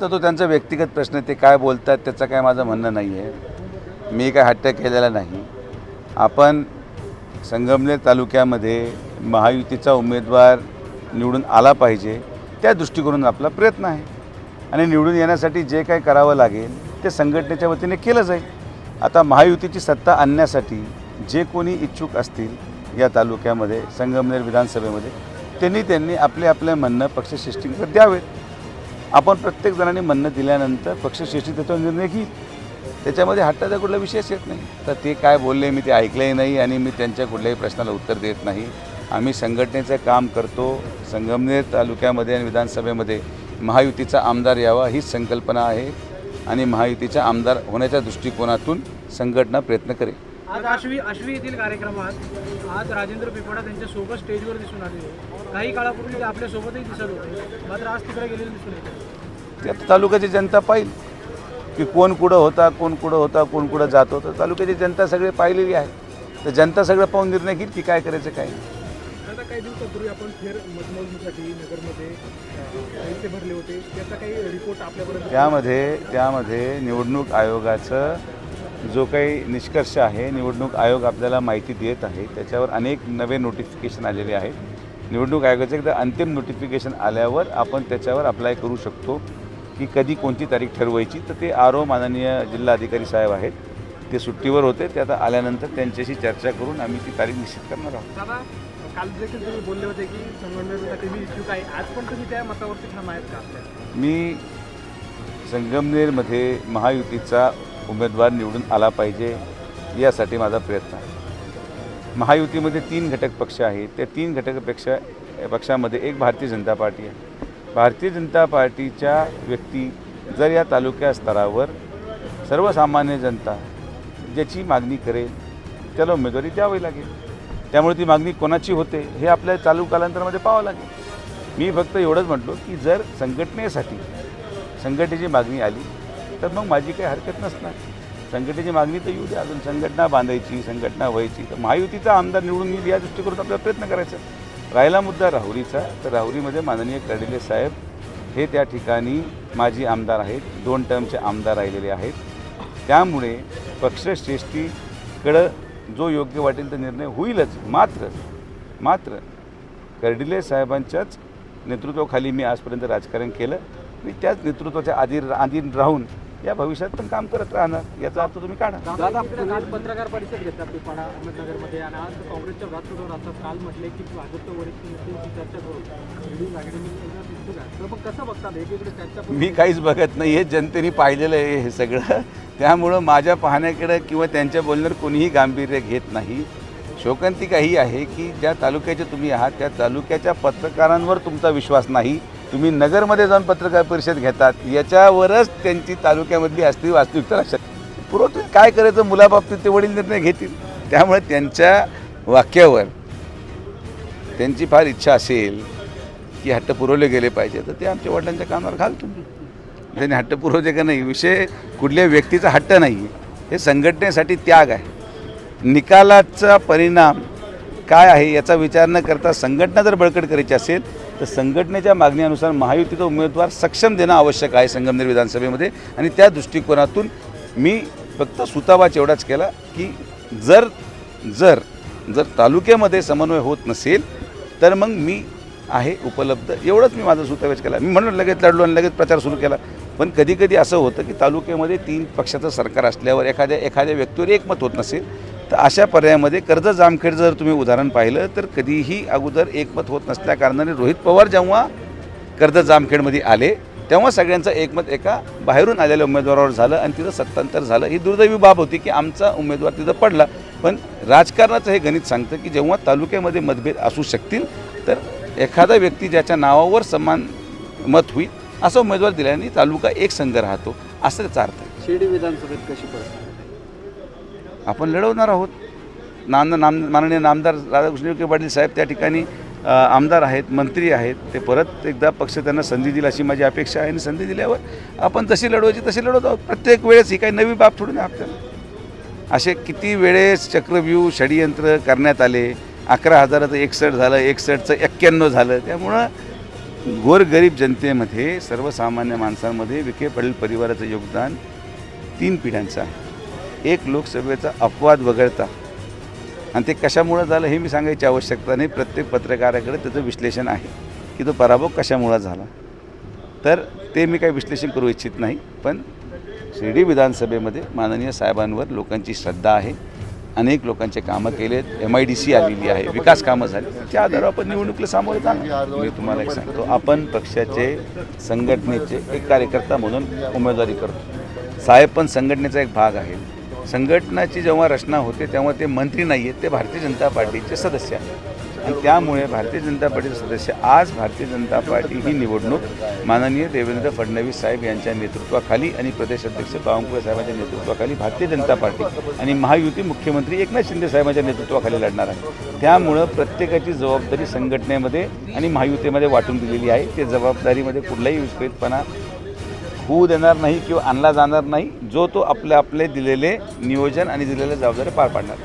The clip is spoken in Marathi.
आता तो त्यांचा व्यक्तिगत प्रश्न ते काय बोलतात त्याचं काय माझं म्हणणं नाही आहे मी काय हट्ट केलेला नाही. आपण संगमनेर तालुक्यामध्ये महायुतीचा उमेदवार निवडून आला पाहिजे त्या दृष्टिकोनातून आपला प्रयत्न आहे. आणि निवडून येण्यासाठी जे काही करावं लागेल ते संघटनेच्या वतीने केलं जाईल. आता महायुतीची सत्ता आणण्यासाठी जे कोणी इच्छुक असतील या तालुक्यामध्ये संगमनेर विधानसभेमध्ये त्यांनी त्यांनी आपले आपले म्हणणं पक्षशिष्टींकडे द्यावेत. आपण प्रत्येक जणांनी म्हणणं दिल्यानंतर पक्षश्रेष्ठी त्याच्यावर निर्णय घेईल. त्याच्यामध्ये हट्टाचा कुठला विषयच येत नाही. तर ते काय बोलले मी ते ऐकलंही नाही आणि मी त्यांच्या कुठल्याही प्रश्नाला उत्तर देत नाही. आम्ही संघटनेचं काम करतो. संगमनेर तालुक्यामध्ये आणि विधानसभेमध्ये महायुतीचा आमदार यावा हीच संकल्पना आहे आणि महायुतीचा आमदार होण्याच्या दृष्टिकोनातून संघटना प्रयत्न करेल. आज आश्वी आश्वी येथील कार्यक्रमात आज राजेंद्र पिपळा त्यांच्यासोबत स्टेजवर दिसून आले काही काळापूर्वी ते आपल्या सोबतही दिसत होते. मात्र आज तिकडे गेलेले दिसून येते ते आता तालुक्याची जनता पाहिल की कोण कुठं होता कोण कुठं होता कोण कुठं जात होतं. तालुक्याची जनता सगळे पाहिलेली आहे तर जनता सगळं पाहून निर्णय घेईल की काय करायचं काय नाही. आता काही दिवसापूर्वी आपण फेर मतमोजणीसाठी नगरमध्ये पैसे भरले होते. त्याचा काही रिपोर्ट आपल्यापर्यंत त्यामध्ये त्यामध्ये निवडणूक आयोगाचं जो काही निष्कर्ष आहे निवडणूक आयोग आपल्याला माहिती देत आहे त्याच्यावर अनेक नवे नोटिफिकेशन आलेले आहेत. निवडणूक आयोगाचं एकदा अंतिम नोटिफिकेशन आल्यावर आपण त्याच्यावर अप्लाय करू शकतो की कधी कोणती तारीख ठरवायची. तर ते आरो माननीय जिल्हाधिकारी साहेब आहेत. ते सुट्टीवर होते ते आता आल्यानंतर त्यांच्याशी चर्चा करून आम्ही ती तारीख निश्चित करणार आहोत. दादा काल देखील तुम्ही बोलले होते की संगमनेरसाठी मी इच्छुक आहे. आज पण तुम्ही त्या मतावरती ठाम आहेत का आपल्या? मी संगमनेरमध्ये महायुतीचा उमेदवार निवडून आला पाहिजे यासाठी माझा प्रयत्न आहे. महायुतीमध्ये तीन घटक पक्ष आहेत. त्या तीन घटकपेक्षा पक्षामध्ये एक भारतीय जनता पार्टी आहे. भारतीय जनता पार्टीच्या व्यक्ती जर या तालुक्या स्तरावर सर्वसामान्य जनता ज्याची मागणी करेल त्याला उमेदवारी द्यावी लागेल. त्यामुळे ती मागणी कोणाची होते हे आपल्या चालू कालांतरामध्ये पाहावं लागेल. मी फक्त एवढंच म्हटलो की जर संघटनेसाठी संघटनेची मागणी आली तर मग माझी काही हरकत नसणार. संघटनेची मागणी तर येऊ द्या अजून. संघटना बांधायची संघटना व्हायची. तर महायुतीचा आमदार निवडून येईल या दृष्टिकोनातून आपल्याला प्रयत्न करायचा राहिला मुद्दा राहुरीचा. तर राहुरीमध्ये माननीय कर्डिले साहेब हे त्या ठिकाणी माजी आमदार आहेत. दोन टर्मचे आमदार राहिलेले आहेत. त्यामुळे पक्षश्रेष्ठीकडं जो योग्य वाटेल तो निर्णय होईलच. मात्र मात्र कर्डिले साहेबांच्याच नेतृत्वाखाली मी आजपर्यंत राजकारण केलं. मी त्याच नेतृत्वाच्या आधी आधी राहून या भविष्यात पण काम करत राहणार. याचा अर्थ तुम्ही काढा. दादा आज पत्रकार परिषद घेतात अहमदनगरमध्ये आणि आज काँग्रेसच्या व्यासपीठावर असतात काल म्हटले की भाजपच्या वरिष्ठ नेत्यांची चर्चा मग कसं बघतात? एकीकडे चर्चा मी काहीच बघत नाही. हे जनतेने पाहिलेलं आहे हे सगळं. त्यामुळं माझ्या पाहण्याकडं किंवा त्यांच्या बोलण्यावर कोणीही गांभीर्य घेत नाही. शोकांतिका ही आहे की ज्या तालुक्याचे तुम्ही आहात त्या तालुक्याच्या पत्रकारांवर तुमचा विश्वास नाही. तुम्ही नगरमध्ये जाऊन पत्रकार परिषद घेतात याच्यावरच त्यांची तालुक्यामधली असती वास्तविकता लक्षात पुरवतील काय करायचं मुलाबाबतीत ते वडील निर्णय घेतील. त्यामुळे त्यांच्या वाक्यावर त्यांची फार इच्छा असेल की हट्ट पुरवले गेले पाहिजे तर ते आमच्या वडिलांच्या कानावर घाल तुम्ही. त्यांनी हट्ट पुरवते का नाही विषय कुठल्या व्यक्तीचा हट्ट नाही आहे हे संघटनेसाठी त्याग आहे. निकालाचा परिणाम काय आहे याचा विचार न करता संघटना जर बळकट करायची असेल तर संघटनेच्या मागणीनुसार महायुतीचा उमेदवार सक्षम देणं आवश्यक आहे संगमनेर विधानसभेमध्ये. आणि त्या दृष्टिकोनातून मी फक्त सुतावाच एवढाच केला की जर जर जर तालुक्यामध्ये समन्वय होत नसेल तर मग मी आहे उपलब्ध. एवढंच मी माझा सुतावेच केला. मी म्हणून लगेच लढलो आणि लगेच प्रचार सुरू केला. पण कधी कधी असं होतं की तालुक्यामध्ये तीन पक्षाचं सरकार असल्यावर एखाद्या एखाद्या व्यक्तीवर एकमत होत नसेल तर अशा पर्यायामध्ये कर्ज जामखेड जर तुम्ही उदाहरण पाहिलं तर कधीही अगोदर एकमत होत नसल्या कारणाने रोहित पवार जेव्हा कर्ज जामखेडमध्ये आले तेव्हा सगळ्यांचं एकमत एका बाहेरून आलेल्या उमेदवारावर झालं आणि तिथं सत्तांतर झालं. ही दुर्दैवी बाब होती की आमचा उमेदवार तिथं पडला. पण राजकारणाचं हे गणित सांगतं की जेव्हा तालुक्यामध्ये मतभेद असू शकतील तर एखादा व्यक्ती ज्याच्या नावावर समान मत होईल असा उमेदवार दिल्याने तालुका एक संघ राहतो असं त्याचा अर्थ शिर्डी विधानसभेत कशी परिस्थिती? आपण लढवणार आहोत. नाम नाम माननीय नामदार राधाकृष्ण विखे पाटील साहेब त्या ठिकाणी आमदार आहेत मंत्री आहेत. ते परत एकदा पक्ष त्यांना संधी दिली अशी माझी अपेक्षा आहे आणि संधी दिल्यावर आपण जशी लढवायची तशी लढवत आहोत. प्रत्येक वेळेस ही काही नवी बाब थोडी नाही आपल्याला. असे किती वेळेस चक्रव्यूह षडयंत्र करण्यात आले अकरा हजाराचं एकसठ झालं एकसठचं एक्क्याण्णव झालं त्यामुळं गोरगरीब जनतेमध्ये सर्वसामान्य माणसांमध्ये विखे पाटील परिवाराचं योगदान तीन पिढ्यांचं आहे. एक लोकसभेचा अपवाद वगळता आणि ते कशामुळं झालं हे मी सांगायची आवश्यकता नाही. प्रत्येक पत्रकाराकडे त्याचं विश्लेषण आहे की तो पराभव कशामुळं झाला. तर ते मी काही विश्लेषण करू इच्छित नाही पण शिर्डी विधानसभेमध्ये माननीय साहेबांवर लोकांची श्रद्धा आहे. अनेक लोकांचे कामं केलेत. एम आय डी सी आलेली आहे. विकास कामं झाली. त्या आधारावर आपण निवडणुकीला सामोरे जाणार. मी तुम्हाला एक सांगतो. आपण पक्षाचे संघटनेचे एक कार्यकर्ता म्हणून उमेदवारी करतो. साहेब पण संघटनेचा एक भाग आहे संघटनाची जेव्हा रचना होते तेव्हा ते मंत्री नाही आहेत ते भारतीय जनता पार्टीचे सदस्य आहेत. आणि त्यामुळे भारतीय जनता पार्टीचे सदस्य आज भारतीय जनता पार्टी ही निवडणूक माननीय देवेंद्र फडणवीस साहेब यांच्या नेतृत्वाखाली आणि प्रदेश अध्यक्ष बावनकुळे साहेबांच्या नेतृत्वाखाली भारतीय जनता पार्टी आणि महायुती मुख्यमंत्री एकनाथ शिंदे साहेबांच्या नेतृत्वाखाली लढणार आहे. त्यामुळं प्रत्येकाची जबाबदारी संघटनेमध्ये आणि महायुतीमध्ये वाटून दिलेली आहे. ते जबाबदारीमध्ये कुठलाही विस्कळीतपणा होऊ देणार नाही किंवा आणला जाणार नाही जो तो आपले आपले दिलेले नियोजन आणि दिलेले जबाबदारी पार पाडणार.